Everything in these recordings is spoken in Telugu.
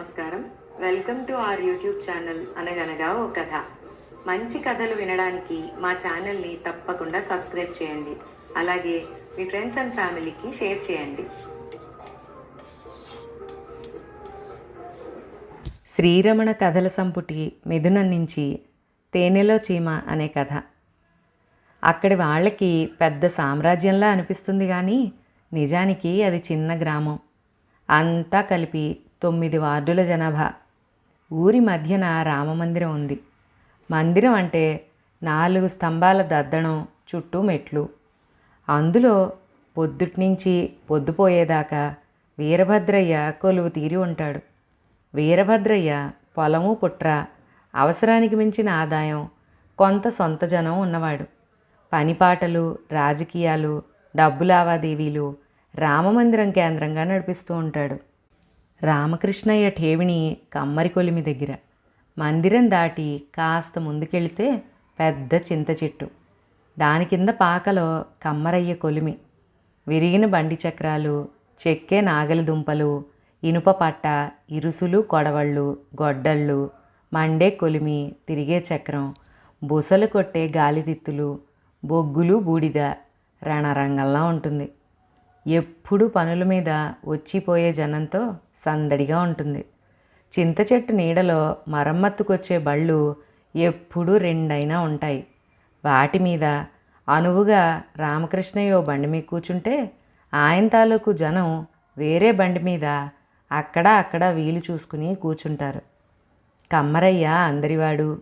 నమస్కారం. Welcome to our YouTube channel అనగనగా ఓ కథ. మంచి కథలు వినడానికి మా ఛానల్ని తప్పకుండా సబ్స్క్రైబ్ చేయండి. అలాగే మీ ఫ్రెండ్స్ అండ్ ఫ్యామిలీకి షేర్ చేయండి. శ్రీరమణ కథల సంపుటి మిథునం నుంచి తేనెలో చీమ అనే కథ. అక్కడి వాళ్ళకి పెద్ద సామ్రాజ్యంలా అనిపిస్తుంది కానీ నిజానికి అది చిన్న గ్రామం. అంతా కలిపి తొమ్మిది వార్డుల జనాభా. ఊరి మధ్యన రామమందిరం ఉంది. మందిరం అంటే నాలుగు స్తంభాల దద్దడం చుట్టూ మెట్లు. అందులో పొద్దుట్నుంచి పొద్దుపోయేదాకా వీరభద్రయ్య కొలువు తీరి ఉంటాడు. వీరభద్రయ్య పొలము పుట్ర అవసరానికి మించిన ఆదాయం కొంత సొంత జనం ఉన్నవాడు. పనిపాటలు రాజకీయాలు డబ్బు లావాదేవీలు రామమందిరం కేంద్రంగా నడిపిస్తూ ఉంటాడు. రామకృష్ణయ్య ఠేవిణి కమ్మరి కొలిమి దగ్గర. మందిరం దాటి కాస్త ముందుకెళితే పెద్ద చింత చెట్టు. దాని కింద పాకలో కమ్మరయ్య కొలిమి. విరిగిన బండి చక్రాలు చెక్కే నాగలి దుంపలు ఇనుప పట్ట ఇరుసులు కొడవళ్ళు గొడ్డళ్ళు మండే కొలిమి తిరిగే చక్రం బుసలు కొట్టే గాలితిత్తులు బొగ్గులు బూడిద రణరంగంలా ఉంటుంది. ఎప్పుడు పనుల మీద వచ్చిపోయే జనంతో సందడిగా ఉంటుంది. చింత చెట్టు నీడలో మరమ్మత్తుకొచ్చే బళ్ళు ఎప్పుడూ రెండైనా ఉంటాయి. వాటి మీద అనువుగా రామకృష్ణయ్య ఓ బండి మీద కూర్చుంటే ఆయన తాలూకు జనం వేరే బండి మీద అక్కడ అక్కడ వీలు చూసుకుని కూర్చుంటారు. కమ్మరయ్య అందరివాడు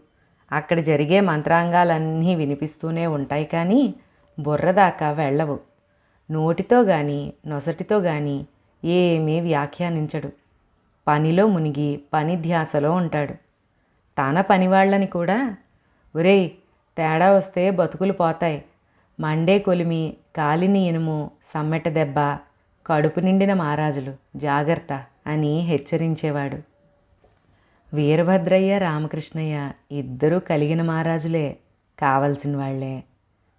అక్కడ జరిగే మంత్రాంగాలన్నీ వినిపిస్తూనే ఉంటాయి కానీ బుర్రదాకా వెళ్ళవు. నోటితో కానీ నొసటితో కానీ ఏమీ వ్యాఖ్యానించడు. పనిలో మునిగి పని ధ్యాసలో ఉంటాడు. తన పనివాళ్ళని కూడా ఒరేయ్ తేడా వస్తే బతుకులు పోతాయి. మండే కొలిమి కాలిని ఇనుము సమ్మెట దెబ్బ కడుపు నిండిన మహారాజులు జాగ్రత్త అని హెచ్చరించేవాడు. వీరభద్రయ్య రామకృష్ణయ్య ఇద్దరూ కలిగిన మహారాజులే కావలసిన వాళ్ళే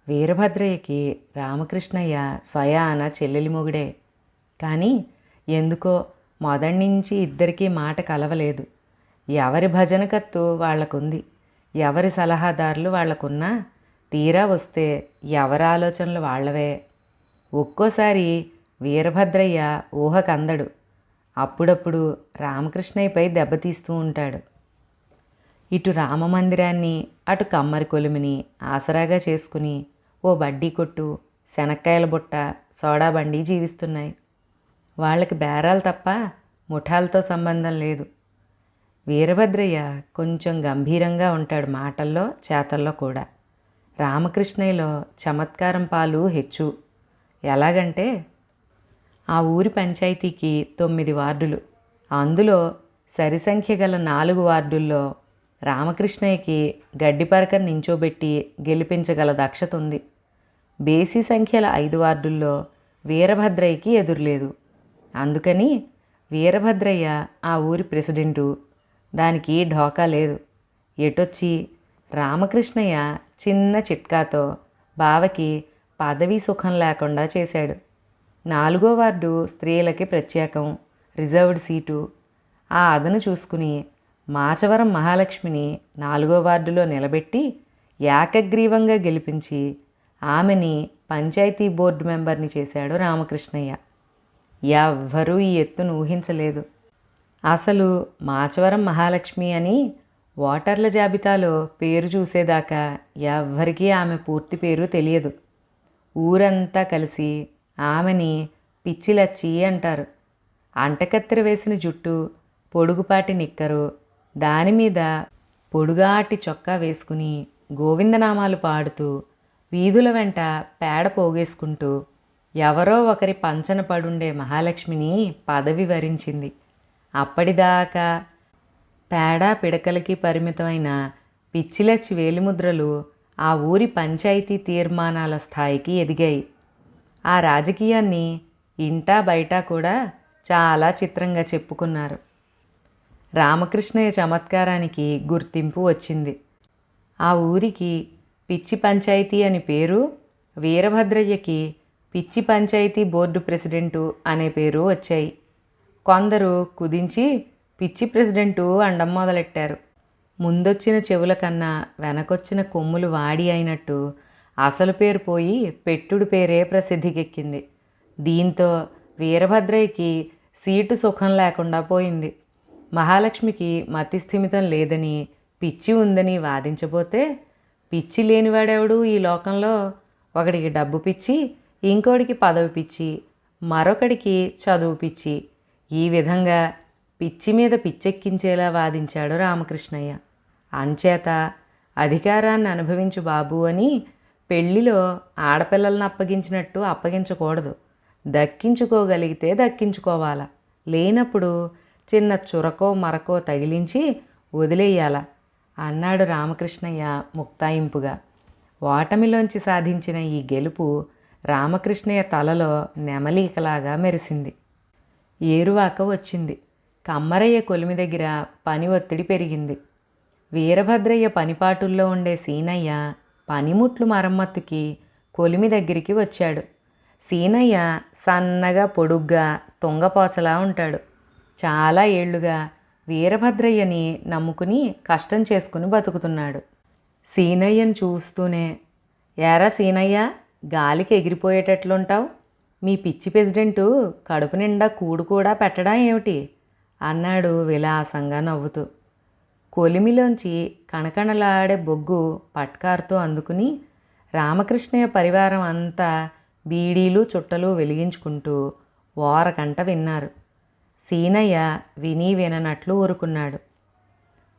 వీరభద్రయ్యకి రామకృష్ణయ్య స్వయాన చెల్లెలి మొగుడే కానీ ఎందుకో మొదటి నుంచి ఇద్దరికీ మాట కలవలేదు. ఎవరి భజనకత్తు వాళ్ళకుంది ఎవరి సలహాదారులు వాళ్ళకున్నా తీరా వస్తే ఎవరి ఆలోచనలు వాళ్ళవే? ఒక్కోసారి వీరభద్రయ్య ఊహకందడు. అప్పుడప్పుడు రామకృష్ణయ్యపై దెబ్బతీస్తూ ఉంటాడు. ఇటు రామమందిరాన్ని అటు కమ్మరి కొలిమిని ఆసరాగా చేసుకుని ఓ బడ్డీ కొట్టు శనక్కాయల బుట్ట సోడా బండి జీవిస్తున్నాయి. వాళ్ళకి బేరాలు తప్ప ముఠాలతో సంబంధం లేదు. వీరభద్రయ్య కొంచెం గంభీరంగా ఉంటాడు మాటల్లో చేతల్లో కూడా. రామకృష్ణయ్యలో చమత్కారం పాలు హెచ్చు. ఎలాగంటే ఆ ఊరి పంచాయతీకి తొమ్మిది వార్డులు. అందులో సరిసంఖ్య గల నాలుగు వార్డుల్లో రామకృష్ణయ్యకి గడ్డిపరక నించోబెట్టి గెలిపించగల దక్షత ఉంది. బేసి సంఖ్యల ఐదు వార్డుల్లో వీరభద్రయ్యకి ఎదురులేదు. అందుకని వీరభద్రయ్య ఆ ఊరి ప్రెసిడెంటు. దానికి ఢోకా లేదు. ఎటొచ్చి రామకృష్ణయ్య చిన్న చిట్కాతో బావకి పదవీ సుఖం లేకుండా చేశాడు. నాలుగో వార్డు స్త్రీలకి ప్రత్యేకం రిజర్వ్డ్ సీటు. ఆ అదను చూసుకుని మాచవరం మహాలక్ష్మిని నాలుగో వార్డులో నిలబెట్టి ఏకగ్రీవంగా గెలిపించి ఆమెని పంచాయతీ బోర్డు మెంబర్ని చేశాడు రామకృష్ణయ్య. ఎవ్వరూ ఈ ఎత్తును ఊహించలేదు. అసలు మాచవరం మహాలక్ష్మి అని ఓటర్ల జాబితాలో పేరు చూసేదాకా ఎవ్వరికీ ఆమె పూర్తి పేరు తెలియదు. ఊరంతా కలిసి ఆమెని పిచ్చిలచ్చి అంటారు. అంటకత్తెర వేసిన జుట్టు పొడుగుపాటి నిక్కరు దానిమీద పొడుగాటి చొక్కా వేసుకుని గోవిందనామాలు పాడుతూ వీధుల వెంట పేడ పోగేసుకుంటూ ఎవరో ఒకరి పంచన పడుండే మహాలక్ష్మిని పదవి వరించింది. అప్పటిదాకా పేడ పిడకలకి పరిమితమైన పిచ్చిలచ్చి వేలిముద్రలు ఆ ఊరి పంచాయతీ తీర్మానాల స్థాయికి ఎదిగాయి. ఆ రాజకీయాన్ని ఇంటా బయట కూడా చాలా చిత్రంగా చెప్పుకున్నారు. రామకృష్ణయ్య చమత్కారానికి గుర్తింపు వచ్చింది. ఆ ఊరికి పిచ్చి పంచాయతీ అని పేరు వీరభద్రయ్యకి పిచ్చి పంచాయతీ బోర్డు ప్రెసిడెంటు అనే పేరు వచ్చాయి. కొందరు కుదించి పిచ్చి ప్రెసిడెంటు అండం మొదలెట్టారు. ముందొచ్చిన చెవుల కన్నా వెనకొచ్చిన కొమ్ములు వాడి అయినట్టు అసలు పేరు పోయి పెట్టుడు పేరే ప్రసిద్ధికెక్కింది. దీంతో వీరభద్రయ్యకి సీటు సుఖం లేకుండా పోయింది. మహాలక్ష్మికి మతి స్థిమితం లేదని పిచ్చి ఉందని వాదించబోతే పిచ్చి లేనివాడెవడు ఈ లోకంలో? ఒకడికి డబ్బు పిచ్చి ఇంకోడికి పదవి పిచ్చి మరొకడికి చదువు పిచ్చి. ఈ విధంగా పిచ్చి మీద పిచ్చెక్కించేలా వాదించాడు రామకృష్ణయ్య. అంచేత అధికారాన్ని అనుభవించు బాబు అని పెళ్ళిలో ఆడపిల్లలను అప్పగించినట్టు అప్పగించకూడదు. దక్కించుకోగలిగితే దక్కించుకోవాలా. లేనప్పుడు చిన్న చురకో మరకో తగిలించి వదిలేయాల అన్నాడు రామకృష్ణయ్య ముక్తాయింపుగా. ఓటమిలోంచి సాధించిన ఈ గెలుపు రామకృష్ణయ్య తలలో నెమలీకలాగా మెరిసింది. ఏరువాక వచ్చింది. కమ్మరయ్య కొలిమి దగ్గర పని ఒత్తిడి పెరిగింది. వీరభద్రయ్య పనిపాటుల్లో ఉండే సీనయ్య పనిముట్లు మరమ్మత్తుకి కొలిమి దగ్గరికి వచ్చాడు. సీనయ్య సన్నగా పొడుగ్గా తుంగపోచలా ఉంటాడు. చాలా ఏళ్ళుగా వీరభద్రయ్యని నమ్ముకుని కష్టం చేసుకుని బతుకుతున్నాడు. సీనయ్యను చూస్తూనే ఏరా సీనయ్య గాలికి ఎగిరిపోయేటట్లుంటావు? మీ పిచ్చి ప్రెసిడెంటు కడుపు నిండా కూడు కూడా పెట్టడం ఏమిటి? అన్నాడు విలాసంగా నవ్వుతూ. కొలిమిలోంచి కణకణలాడే బొగ్గు పట్కారుతో అందుకుని రామకృష్ణయ్య పరివారం అంతా బీడీలు చుట్టలు వెలిగించుకుంటూ ఓరకంట విన్నారు. సీనయ్య విని విననట్లు ఊరుకున్నాడు.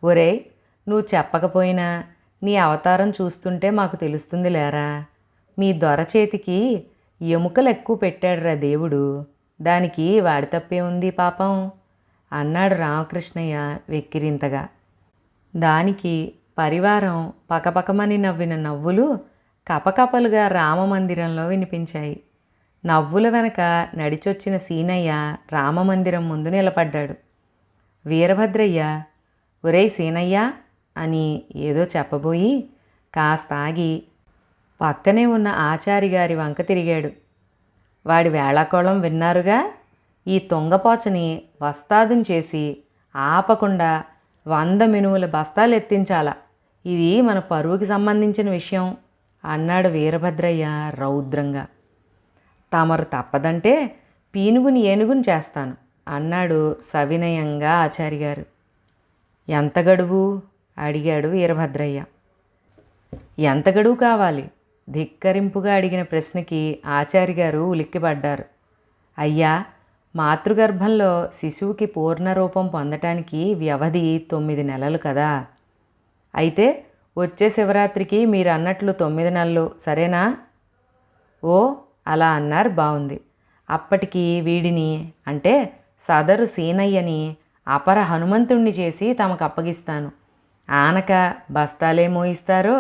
ఒరే నువ్వు చెప్పకపోయినా నీ అవతారం చూస్తుంటే మాకు తెలుస్తుంది లేరా మీ దొర చేతికి ఎముకలు ఎక్కువ పెట్టాడురా దేవుడు. దానికి వాడి తప్పే ఉంది పాపం. అన్నాడు రామకృష్ణయ్య వెక్కిరింతగా. దానికి పరివారం పకపకమని నవ్విన నవ్వులు కపకపలుగా రామమందిరంలో వినిపించాయి. నవ్వుల వెనక నడిచొచ్చిన సీనయ్య రామమందిరం ముందు నిలబడ్డాడు. వీరభద్రయ్య ఒరే సీనయ్య అని ఏదో చెప్పబోయి కాస్త ఆగి పక్కనే ఉన్న ఆచారి గారి వంక తిరిగాడు. వాడి వేళాకోళం విన్నారుగా? ఈ తొంగపోచని వస్తాదం చేసి ఆపకుండా వంద మినుముల బస్తాలు ఎత్తించాల. ఇది మన పరువుకి సంబంధించిన విషయం అన్నాడు వీరభద్రయ్య రౌద్రంగా. తమరు తప్పదంటే పీనుగుని ఏనుగుని చేస్తాను అన్నాడు సవినయంగా ఆచారి గారు. ఎంత గడువు? అడిగాడు వీరభద్రయ్య. ఎంత గడువు కావాలి? ధిక్కరింపుగా అడిగిన ప్రశ్నకి ఆచారి గారు ఉలిక్కిపడ్డారు. అయ్యా మాతృగర్భంలో శిశువుకి పూర్ణ రూపం పొందటానికి వ్యవధి తొమ్మిది నెలలు కదా. అయితే వచ్చే శివరాత్రికి మీరు అన్నట్లు తొమ్మిది నెలలు సరేనా? ఓ అలా అన్నారు బాగుంది అప్పటికి వీడిని అంటే సదరు సీనయ్యని అపర హనుమంతుణ్ణి చేసి తమకు అప్పగిస్తాను. ఆనక బస్తాలే మోయిస్తారో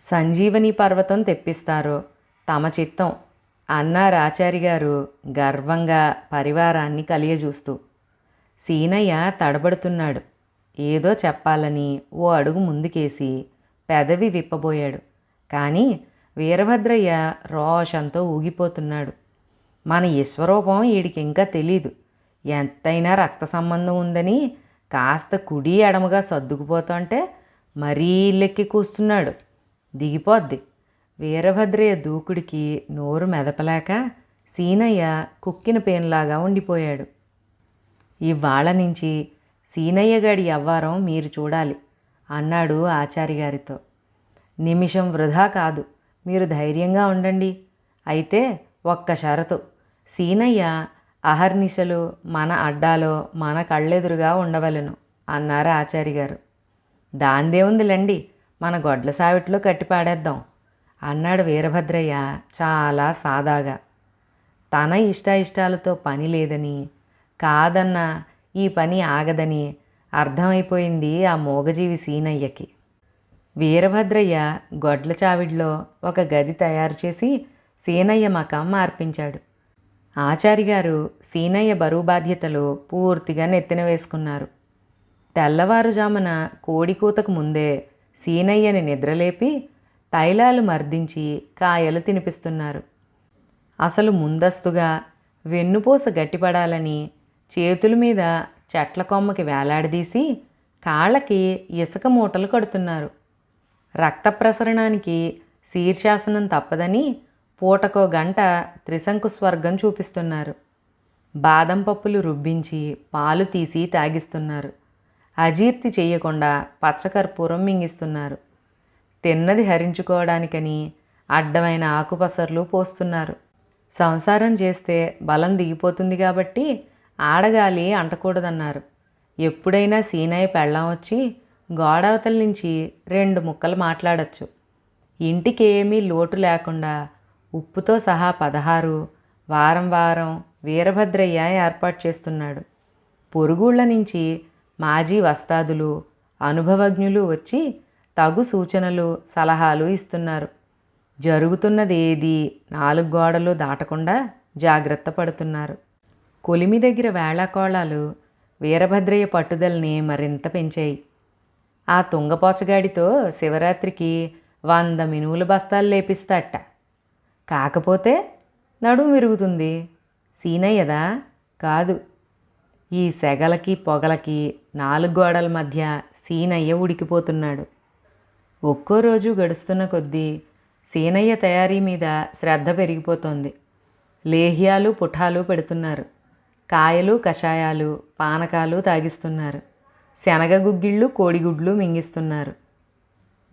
సంజీవని పర్వతం తెప్పిస్తారు. తమ చిత్తం అన్నారాచారి గారు గర్వంగా పరివారాన్ని కలియజూస్తూ సీనయ్య తడబడుతున్నాడు. ఏదో చెప్పాలని ఓ అడుగు ముందుకేసి పెదవి విప్పబోయాడు. కానీ వీరభద్రయ్య రోషంతో ఊగిపోతున్నాడు. మన ఈశ్వరూపం వీడికి ఇంకా తెలీదు. ఎంతైనా రక్త సంబంధం ఉందని కాస్త కుడి ఎడమగా సర్దుకుపోతుంటే మరీ లెక్కి కూస్తున్నాడు. దిగిపోద్ది. వీరభద్రయ్య దూకుడికి నోరు మెదపలేక సీనయ్య కుక్కిన పేన్లాగా ఉండిపోయాడు. ఇవాళ నుంచి సీనయ్య గడి అవ్వారం మీరు చూడాలి అన్నాడు ఆచారి గారితో నిమిషం వృధా కాదు మీరు ధైర్యంగా ఉండండి. అయితే ఒక్క షరతు సీనయ్య అహర్నిశలు మన అడ్డాలో మన కళ్ళెదురుగా ఉండవలెను అన్నారు ఆచారి గారు దాందేముందిలండి మన గొడ్ల సావిట్లో కట్టి పాడేద్దాం. అన్నాడు వీరభద్రయ్య చాలా సాదాగా. తన ఇష్టాయిష్టాలతో పని లేదని కాదన్న ఈ పని ఆగదని అర్థమైపోయింది ఆ మోగజీవి సీనయ్యకి. వీరభద్రయ్య గొడ్ల చావిడిలో ఒక గది తయారు చేసి సీనయ్య మకం మార్పించాడు. ఆచారి గారు సీనయ్య బరువు బాధ్యతలు పూర్తిగా నెత్తిన వేసుకున్నారు. తెల్లవారుజామున కోడికూతకు ముందే సీనయ్యని నిద్రలేపి తైలాలు మర్దించి కాయలు తినిపిస్తున్నారు. అసలు ముందస్తుగా వెన్నుపూస గట్టిపడాలని చేతుల మీద చెట్ల కొమ్మకి వేలాడదీసి కాళ్ళకి ఇసుక మూటలు కడుతున్నారు. రక్త ప్రసరణానికి శీర్షాసనం తప్పదని పూటకో గంట త్రిశంకు స్వర్గం చూపిస్తున్నారు. బాదం పప్పులు రుబ్బించి పాలు తీసి తాగిస్తున్నారు. అజీర్తి చేయకుండా పచ్చకర్పూరం మింగిస్తున్నారు. తిన్నది హరించుకోవడానికని అడ్డమైన ఆకుపసర్లు పోస్తున్నారు. సంసారం చేస్తే బలం దిగిపోతుంది కాబట్టి ఆడగాలి అంటకూడదన్నారు. ఎప్పుడైనా సీనయ్య పెళ్ళం వచ్చి గోడవతల నుంచి రెండు ముక్కలు మాట్లాడచ్చు. ఇంటికి ఏమీ లోటు లేకుండా ఉప్పుతో సహా పదహారు వారం వారం వీరభద్రయ్య ఏర్పాటు చేస్తున్నాడు. పొరుగుళ్ళ నుంచి మాజీ వస్తాదులు అనుభవజ్ఞులు వచ్చి తగు సూచనలు సలహాలు ఇస్తున్నారు. జరుగుతున్నది ఏది నాలుగు గోడలు దాటకుండా జాగ్రత్త పడుతున్నారు. కొలిమి దగ్గర వేళాకోళాలు వీరభద్రయ్య పట్టుదలని మరింత పెంచాయి. ఆ తుంగపోచగాడితో శివరాత్రికి వంద మినువుల బస్తాలు లేపిస్తాట. కాకపోతే నడుము విరుగుతుంది. సీనయ్యదా? కాదు. ఈ సెగలకి పొగలకి నాలుగు గోడల మధ్య సీనయ్య ఉడికిపోతున్నాడు. ఒక్కో రోజు గడుస్తున్న కొద్దీ సీనయ్య తయారీ మీద శ్రద్ధ పెరిగిపోతోంది. లేహ్యాలు పుఠాలు పెడుతున్నారు. కాయలు కషాయాలు పానకాలు తాగిస్తున్నారు. శనగ గుగ్గిళ్ళు కోడిగుడ్లు మింగిస్తున్నారు.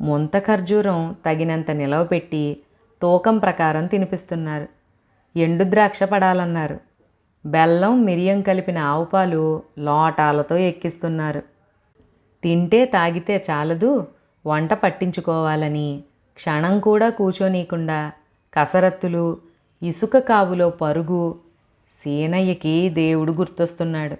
ముంత ఖర్జూరం తగినంత నిలవ పెట్టి తూకం ప్రకారం తినిపిస్తున్నారు. ఎండు ద్రాక్ష పడాలన్నారు. బెల్లం మిరియం కలిపిన ఆవుపాలు లోటాలతో ఎక్కిస్తున్నారు. తింటే తాగితే చాలదు వంట పట్టించుకోవాలని క్షణం కూడా కూర్చోనీయకుండా కసరత్తులు ఇసుక కావులో పరుగు సీనయ్యకి దేవుడు గుర్తొస్తున్నాడు.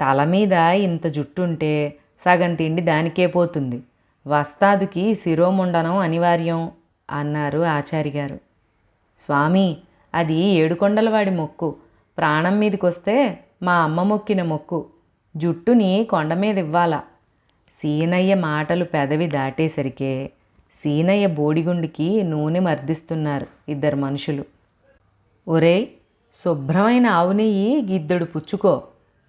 తల మీద ఇంత జుట్టుంటే సగం తిండి దానికే పోతుంది. వస్తాదుకి శిరోముండనం అనివార్యం అన్నారు ఆచారి గారు స్వామి అది ఏడుకొండలవాడి మొక్కు. ప్రాణం మీదకొస్తే మా అమ్మ మొక్కిన మొక్కు. జుట్టుని కొండ మీద ఇవ్వాలా సీనయ్య మాటలు పెదవి దాటేసరికే సీనయ్య బోడిగుండికి నూనె మర్దిస్తున్నారు ఇద్దరు మనుషులు. ఒరేయ్ శుభ్రమైన ఆవు నెయ్యి గిద్దెడు పుచ్చుకో.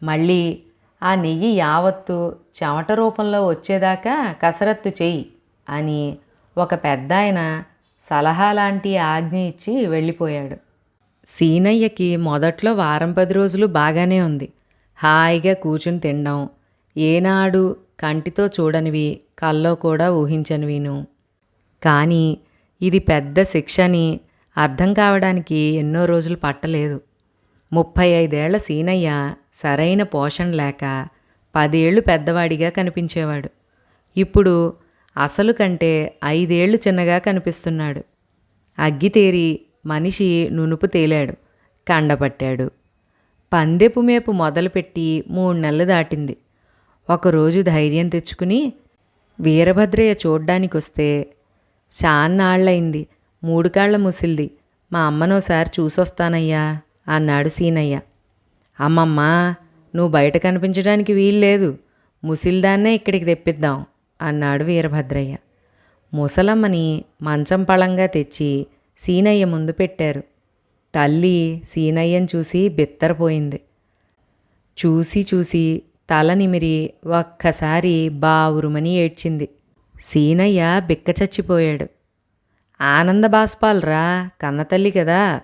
మళ్ళీ ఆ నెయ్యి యావత్తు చెమట రూపంలో వచ్చేదాకా కసరత్తు చెయ్యి అని ఒక పెద్ద ఆయన సలహా లాంటి ఆజ్ఞ ఇచ్చి వెళ్ళిపోయాడు. సీనయ్యకి మొదట్లో వారం పది రోజులు బాగానే ఉంది. హాయిగా కూర్చుని తినడం. ఏనాడు కంటితో చూడనివి కల్లో కూడా ఊహించనివిను. కానీ ఇది పెద్ద శిక్షని అర్థం కావడానికి ఎన్నో రోజులు పట్టలేదు. ముప్పై ఐదేళ్ళ సీనయ్య సరైన పోషణ లేక పదేళ్ళు పెద్దవాడిగా కనిపించేవాడు. ఇప్పుడు అసలు కంటే ఐదేళ్ళు చిన్నగా కనిపిస్తున్నాడు. అగ్గితేరి మనిషి నునుపు తేలాడు కండపట్టాడు. పందెపు మేపు మొదలుపెట్టి మూడు నెలలు దాటింది. ఒకరోజు ధైర్యం తెచ్చుకుని వీరభద్రయ్య చూడ్డానికి వస్తే చాన్నాళ్ళయింది మూడు కాళ్ళ ముసిల్ది. మా అమ్మనోసారి చూసొస్తానయ్యా అన్నాడు సీనయ్య. అమ్మమ్మ నువ్వు బయట కనిపించడానికి వీల్లేదు ముసిల్దాన్నే ఇక్కడికి తెప్పిద్దాం అన్నాడు వీరభద్రయ్య. ముసలమ్మని మంచం పళంగా తెచ్చి సీనయ్య ముందు పెట్టారు. తల్లి సీనయ్యను చూసి బిత్తరపోయింది. చూసి చూసి తల నిమిరి ఒక్కసారి బావురుమని ఏడ్చింది. సీనయ్య బిక్క చచ్చిపోయాడు ఆనంద బాష్పాలరా కన్నతల్లి కదా.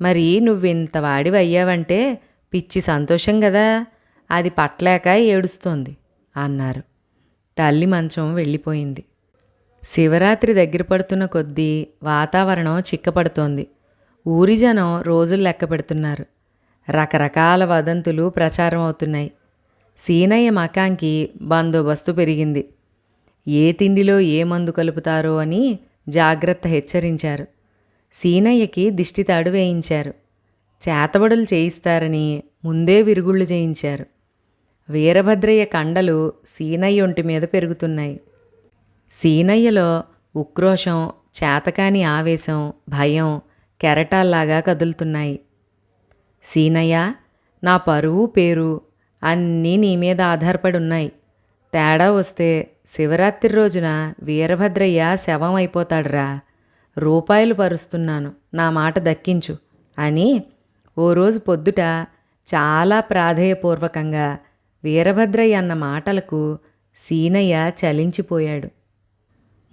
మరి నువ్వింత వాడివి అయ్యావంటే పిచ్చి సంతోషం కదా. అది పట్టలేక ఏడుస్తోంది అన్నారు. తల్లి మంచం వెళ్ళిపోయింది. శివరాత్రి దగ్గర పడుతున్న కొద్దీ వాతావరణం చిక్కపడుతోంది. ఊరి జనం రోజులు లెక్క పెడుతున్నారు. రకరకాల వదంతులు ప్రచారం అవుతున్నాయి. సీనయ్య మకాంకి బందోబస్తు పెరిగింది. ఏ తిండిలో ఏ మందు కలుపుతారో అని జాగ్రత్త హెచ్చరించారు. సీనయ్యకి దిష్టితాడు వేయించారు. చేతబడులు చేయిస్తారని ముందే విరుగుళ్ళు చేయించారు. వీరభద్రయ్య కండలు సీనయ్య ఒంటి మీద పెరుగుతున్నాయి. సీనయ్యలో ఉక్రోషం చేతకాని ఆవేశం భయం కెరటాల్లాగా కదులుతున్నాయి. సీనయ్య నా పరువు పేరు అన్నీ నీ మీద ఆధారపడి ఉన్నాయి తేడా వస్తే శివరాత్రి రోజున వీరభద్రయ్య శవం అయిపోతాడురా రూపాయలు పరుస్తున్నాను నా మాట దక్కించు అని ఓ రోజు పొద్దుట చాలా ప్రాధేయపూర్వకంగా వీరభద్రయ్య అన్న మాటలకు సీనయ్య చలించిపోయాడు.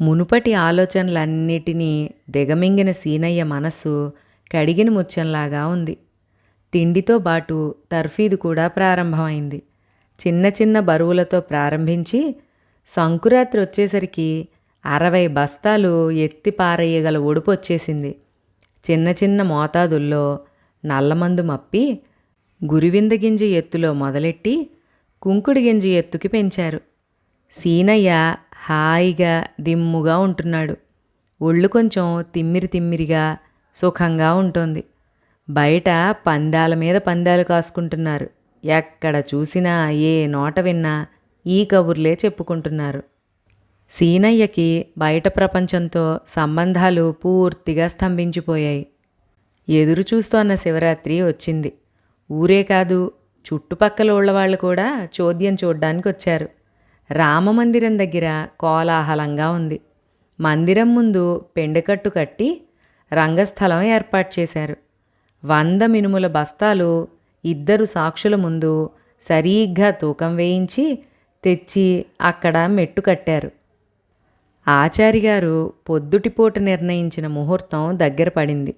మునుపటి ఆలోచనలన్నిటినీ దిగమింగిన సీనయ్య మనస్సు కడిగిన ముత్యంలాగా ఉంది. తిండితో పాటు తర్ఫీదు కూడా ప్రారంభమైంది. చిన్న చిన్న బరువులతో ప్రారంభించి సంకురాత్రి వచ్చేసరికి అరవై బస్తాలు ఎత్తి పారేయగల ఒడుపు వచ్చేసింది. చిన్న చిన్న మోతాదుల్లో నల్లమందు మప్పి గురివింద గింజ ఎత్తులో మొదలెట్టి కుంకుడు గింజ ఎత్తుకి పెంచారు. సీనయ్య హాయిగా దిమ్ముగా ఉంటున్నాడు. ఒళ్ళు కొంచెం తిమ్మిరి తిమ్మిరిగా సుఖంగా ఉంటుంది. బయట పందాల మీద పందాలు కాసుకుంటున్నారు. ఎక్కడ చూసినా ఏ నోట విన్నా ఈ కబుర్లే చెప్పుకుంటున్నారు. సీనయ్యకి బయట ప్రపంచంతో సంబంధాలు పూర్తిగా స్తంభించిపోయాయి. ఎదురు చూస్తోన్న శివరాత్రి వచ్చింది. ఊరే కాదు చుట్టుపక్కల వాళ్ళు కూడా చోద్యం చూడ్డానికి వచ్చారు రామమందిరం దగ్గర కోలాహలంగా ఉంది. మందిరం ముందు పెండకట్టు కట్టి రంగస్థలం ఏర్పాటు చేశారు. వంద మినుముల బస్తాలు ఇద్దరు సాక్షుల ముందు సరిగ్గా తూకం వేయించి తెచ్చి అక్కడ మెట్టు కట్టారు. ఆచారి గారు పొద్దుటిపూట నిర్ణయించిన ముహూర్తం దగ్గర పడింది.